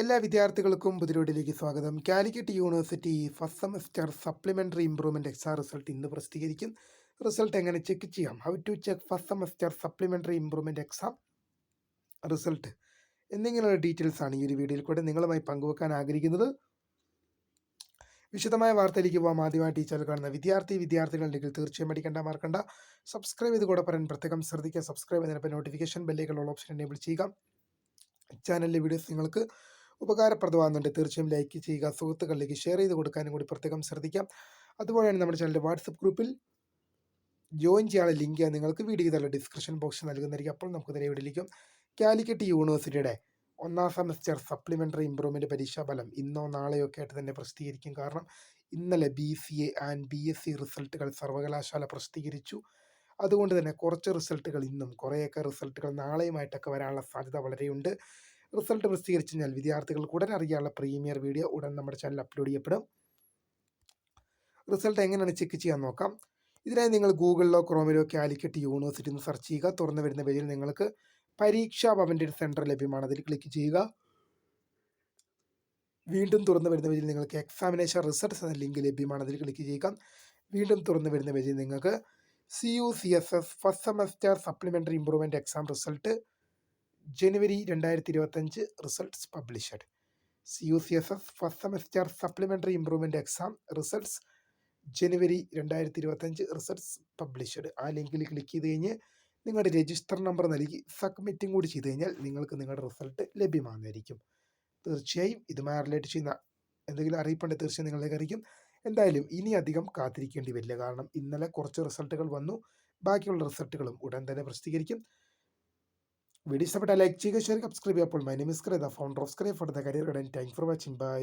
എല്ലാ വിദ്യാർത്ഥികൾക്കും പുതിരോഡിലേക്ക് സ്വാഗതം. Calicut university first semester supplementary improvement exam result ഇന്ന് പ്രസിദ്ധീകരിക്കും. റിസൾട്ട് എങ്ങനെ ചെക്ക് ചെയ്യാം? How to check first semester supplementary improvement exam result എന്നിങ്ങനെയുള്ള ഡീറ്റെയിൽസ് ആണ് ഈ ഒരു വീഡിയോയിൽ കൂടെ നിങ്ങളുമായി പങ്കുവെക്കാൻ ആഗ്രഹിക്കുന്നത്. വിശദമായ വാർത്തയിലേക്ക് പോകാം ആദ്യമായി ടീച്ചർ കാണുന്ന വിദ്യാർത്ഥി വിദ്യാർത്ഥികളുണ്ടെങ്കിൽ തീർച്ചയായും അടിക്കേണ്ട മറക്കണ്ട. സബ്സ്ക്രൈബ് ചെയ്ത് കൂടെ പറയാൻ പ്രത്യേകം ശ്രദ്ധിക്കുക. സബ്സ്ക്രൈബ് ചെയ്തതിനൊപ്പം നോട്ടിഫിക്കേഷൻ ബെല്ലേക്കുള്ള ഓപ്ഷൻ എനേബിൾ ചെയ്യുക. ചാനലിലെ വീഡിയോസ് നിങ്ങൾക്ക് ഉപകാരപ്രദമാകുന്നുണ്ട്. തീർച്ചയായും ലൈക്ക് ചെയ്യുക സുഹൃത്തുക്കളിലേക്ക് ഷെയർ ചെയ്ത് കൊടുക്കാനും കൂടി പ്രത്യേകം ശ്രദ്ധിക്കാം. അതുപോലെയാണ് നമ്മുടെ ചാനലിന്റെ വാട്സപ്പ് ഗ്രൂപ്പിൽ ജോയിൻ ചെയ്യാനുള്ള ലിങ്ക് നിങ്ങൾക്ക് വീഡിയോ ചെയ്തുള്ള ഡിസ്ക്രിപ്ഷൻ ബോക്സ് നൽകുന്നതായിരിക്കും. അപ്പോൾ നമുക്ക് നേരെ വിടിലേക്കും കാലിക്കറ്റ് യൂണിവേഴ്സിറ്റിയുടെ ഒന്നാം സെമസ്റ്റർ സപ്ലിമെന്ററി ഇമ്പ്രൂവ്മെന്റ് പരീക്ഷാ ഫലം ഇന്നോ നാളെയോ ഒക്കെ ആയിട്ട് തന്നെ പ്രസിദ്ധീകരിക്കും. കാരണം ഇന്നലെ B C A and B S C റിസൾട്ടുകൾ സർവകലാശാല പ്രസിദ്ധീകരിച്ചു. അതുകൊണ്ട് തന്നെ കുറച്ച് റിസൾട്ടുകൾ ഇന്നും കുറേയൊക്കെ റിസൾട്ടുകൾ നാളെയുമായിട്ടൊക്കെ വരാനുള്ള സാധ്യത വളരെയുണ്ട്. റിസൾട്ട് പ്രസിദ്ധീകരിച്ചു കഴിഞ്ഞാൽ വിദ്യാർത്ഥികൾക്ക് ഉടൻ അറിയാനുള്ള പ്രീമിയർ വീഡിയോ ഉടൻ നമ്മുടെ ചാനൽ അപ്ലോഡ് ചെയ്യപ്പെടും. റിസൾട്ട് എങ്ങനെയാണ് ചെക്ക് ചെയ്യാൻ നോക്കാം. ഇതിനായി നിങ്ങൾ ഗൂഗിളിലോ ക്രോമിലോ കാലിക്കറ്റ് യൂണിവേഴ്സിറ്റി എന്ന് സെർച്ച് ചെയ്യുക. തുറന്നു വരുന്ന പേജിൽ നിങ്ങൾക്ക് പരീക്ഷാ ഭവന്റെ ഒരു സെന്റർ ലഭ്യമാണ്. അതിൽ ക്ലിക്ക് ചെയ്യുക. വീണ്ടും തുറന്നു വരുന്ന പേജിൽ നിങ്ങൾക്ക് എക്സാമിനേഷൻ റിസൾട്ട്സ് എന്ന ലിങ്ക് ലഭ്യമാണ്. അതിൽ ക്ലിക്ക് ചെയ്യുക. വീണ്ടും തുറന്നു വരുന്ന പേജിൽ നിങ്ങൾക്ക് C U C S S first semester supplementary improvement exam result ജനുവരി രണ്ടായിരത്തി ഇരുപത്തഞ്ച് results published. C U C S S first semester supplementary improvement exam results ജനുവരി രണ്ടായിരത്തി ഇരുപത്തഞ്ച് റിസൾട്ട്സ് പബ്ലിഷഡ്. ആ ലിങ്കിൽ ക്ലിക്ക് ചെയ്ത് കഴിഞ്ഞ് നിങ്ങളുടെ രജിസ്റ്റർ നമ്പർ നൽകി സബ്മിറ്റും കൂടി ചെയ്ത് കഴിഞ്ഞാൽ നിങ്ങൾക്ക് നിങ്ങളുടെ റിസൾട്ട് ലഭ്യമാകുന്നതായിരിക്കും. തീർച്ചയായും ഇതുമായി റിലേറ്റ് ചെയ്യുന്ന എന്തെങ്കിലും അറിയിപ്പുണ്ടെങ്കിൽ തീർച്ചയായും നിങ്ങളിലേക്ക് അറിയിക്കും. എന്തായാലും ഇനി അധികം കാത്തിരിക്കേണ്ടി വരില്ല. കാരണം ഇന്നലെ കുറച്ച് റിസൾട്ടുകൾ വന്നു. ബാക്കിയുള്ള റിസൾട്ടുകളും ഉടൻ തന്നെ പ്രസിദ്ധീകരിക്കും. വീഡിയോ ഇഷ്ടപ്പെട്ട ലൈക്ക് ചെയ്യുക ഷെയർ സബ്സ്ക്രൈബ് ചെയ്യുക അപ്പോൾ my name is Cray the founder of Scray for the career guidance thank for watching bye